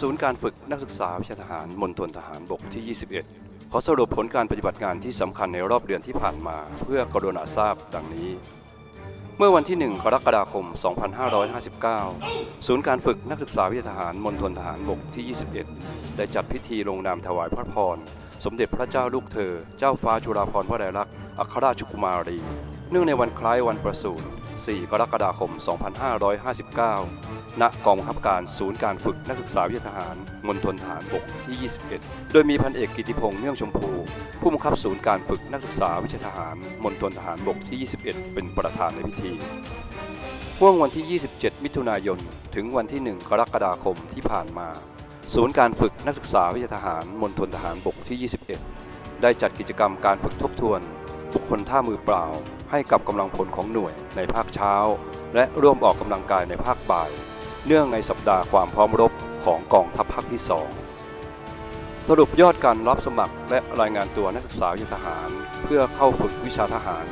ศูนย์การฝึกนักศึกษาวิชาทหารมณฑลทหารบกที่ 21 ขอสรุปผลการปฏิบัติงานที่สำคัญในรอบเดือนที่ผ่านมาเพื่อกรุณาทราบดังนี้ เมื่อวันที่ 1 กรกฎาคม 2559 ศูนย์การฝึกนักศึกษาวิชาทหารมณฑลทหารบกที่ 21 ได้จัดพิธีลงนามถวายพระพร สมเด็จพระเจ้าลูกเธอ เจ้าฟ้าจุฬาภรณ์วลัยลักษณ์อัครราชกุมารี เนื่องในวันคล้ายวันประสูติ 4 กรกฎาคม 2559 ณ กองบังคับการศูนย์การฝึกนักศึกษาวิทยาทหารมณฑลทหารบกที่ 21 โดยมีพันเอกกิติพงษ์เนื่องชมพู ผู้บังคับศูนย์การฝึกนักศึกษาวิชาทหารมณฑลทหารบกที่ 21 เป็นประธานในพิธีห่วงวันที่ 27 มิถุนายน ถึงวันที่ 1 กรกฎาคมที่ผ่านมา ศูนย์การฝึกนักศึกษาวิทยาทหารมณฑลทหารบกที่ 21 ได้จัดกิจกรรมการฝึกทบทวน บุคคลท่ามือเปล่า ให้กับกำลังพลของหน่วยในภาคเช้า และร่วมออกกำลังกายในภาคบ่าย เนื่องในสัปดาห์ความพร้อมรบของกองทัพภาคที่ 2 สรุปยอดการรับสมัครและรายงานตัวนักศึกษาวิทยาทหาร เพื่อเข้าฝึกวิชาทหาร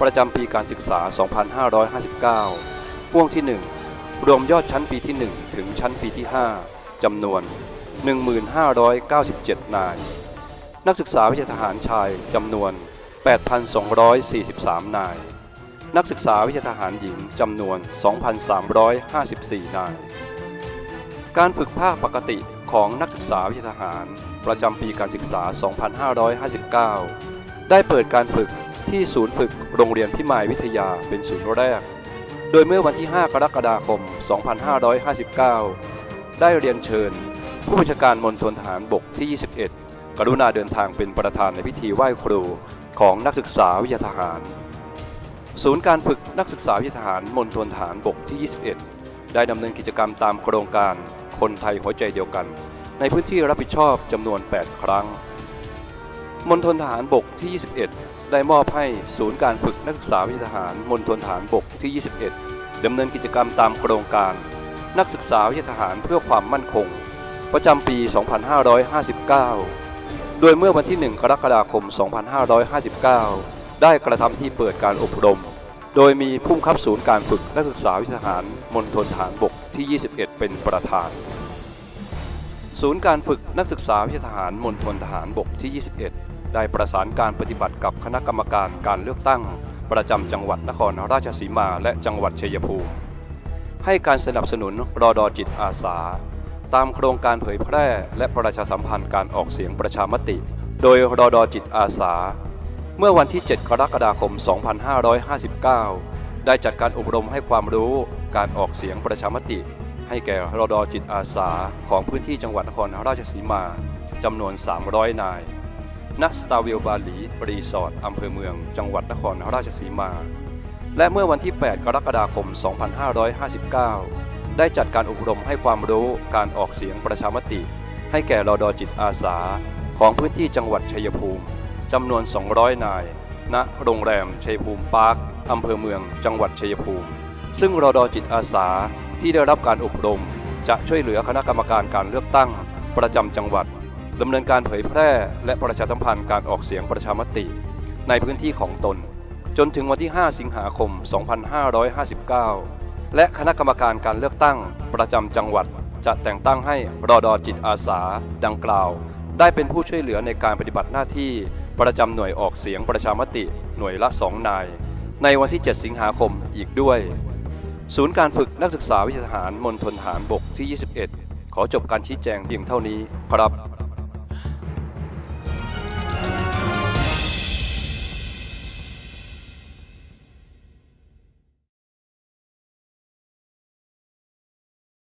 ประจำปีการศึกษา 2559 พ่วงที่ 1 รวมยอดชั้นปีที่ 1 ถึงชั้นปีที่ 5จำนวน 1597 นาย นักศึกษาวิชาทหารชายจำนวน 8,243 นาย นักศึกษาวิชาทหารหญิงจำนวน 2,354 นาย การฝึกภาคปกติของนักศึกษาวิชาทหารประจำปีการศึกษา 2559 ได้เปิดการฝึกที่ศูนย์ฝึกโรงเรียนพิมายวิทยาเป็นศูนย์แรก โดยเมื่อวันที่ 5 กรกฎาคม 2559 ได้เรียนเชิญ ผู้บัญชาการมณฑลทหารบกที่ 21 กรุณาเดินทางเป็นประธานในพิธีไหว้ครู ของนักศึกษาวิทยาทหาร ศูนย์การฝึกนักศึกษาวิทยาทหารมณฑลทหารบกที่ 21 ได้ดำเนินกิจกรรมตามโครงการคนไทยหัวใจเดียวกัน ในพื้นที่รับผิดชอบจำนวน 8 ครั้งมณฑลทหารบกที่ 21 ได้มอบให้ศูนย์การฝึกนักศึกษาวิทยาทหารมณฑลทหารบกที่ 21ดำเนินกิจกรรมตามโครงการ นักศึกษาวิทยาทหารเพื่อความมั่นคง ประจำปี 2559 ดยเมื่อวันที่ 1 กรกฎาคม 2559 ได้กระทำที่เปิดการอบรม โดยมีผู้บังคับศูนย์การฝึกนักศึกษาวิทยาทหารมณฑลทหารบกที่ 21 เป็นประธาน ศูนย์การฝึกนักศึกษาวิทยาทหารมณฑลทหารบกที่ 21 ได้ประสานการปฏิบัติกับคณะกรรมการการเลือกตั้ง ประจำจังหวัดนครราชสีมาและจังหวัดชัยภูมิ ให้การสนับสนุนรอดอจิตอาสา ตามโครงการเผยแพร่ และประชาสัมพันธ์การออกเสียงประชามติ โดยรอดอจิตอาสา เมื่อวันที่ 7 กรกฎาคม 2559 ได้จัดการอบรมให้ความรู้การออกเสียงประชามติ ให้แก่รอดอจิตอาสาของพื้นที่จังหวัดนครราชสีมาจำนวน 300 นายณสตาร์วิลบาหลีรีสอร์ทอำเภอเมือง จังหวัดนครราชสีมา และเมื่อวันที่ 8 กรกฎาคม 2559 ได้จัดการอบรมให้ความรู้การออกเสียงประชามติ ให้แก่รอดอจิตอาสา ของพื้นที่จังหวัดชัยภูมิจำนวน 200 นาย ณ โรงแรมชัยภูมิปาร์คอำเภอเมืองจังหวัดชัยภูมิ ซึ่งรอดอจิตอาสาที่ได้รับการอบรม จะช่วยเหลือคณะกรรมการการเลือกตั้ง ประจำจังหวัดดำเนินการเผยแพร่และประชาสัมพันธ์การออกเสียงประชามติ ในพื้นที่ของตน จนถึงวันที่ 5 สิงหาคม 2559 และคณะกรรมการการเลือกตั้งประจำจังหวัด จะแต่งตั้งให้รอดอจิตอาสา ดังกล่าว ได้เป็นผู้ช่วยเหลือในการปฏิบัติหน้าที่ประจำหน่วยออกเสียงประชามติหน่วยละ2นาย ในวันที่ 7 สิงหาคมอีกด้วย ศูนย์การฝึกนักศึกษาวิชาทหารมณฑลทหารบกที่ 21 ขอจบการชี้แจงเพียงเท่านี้ครับ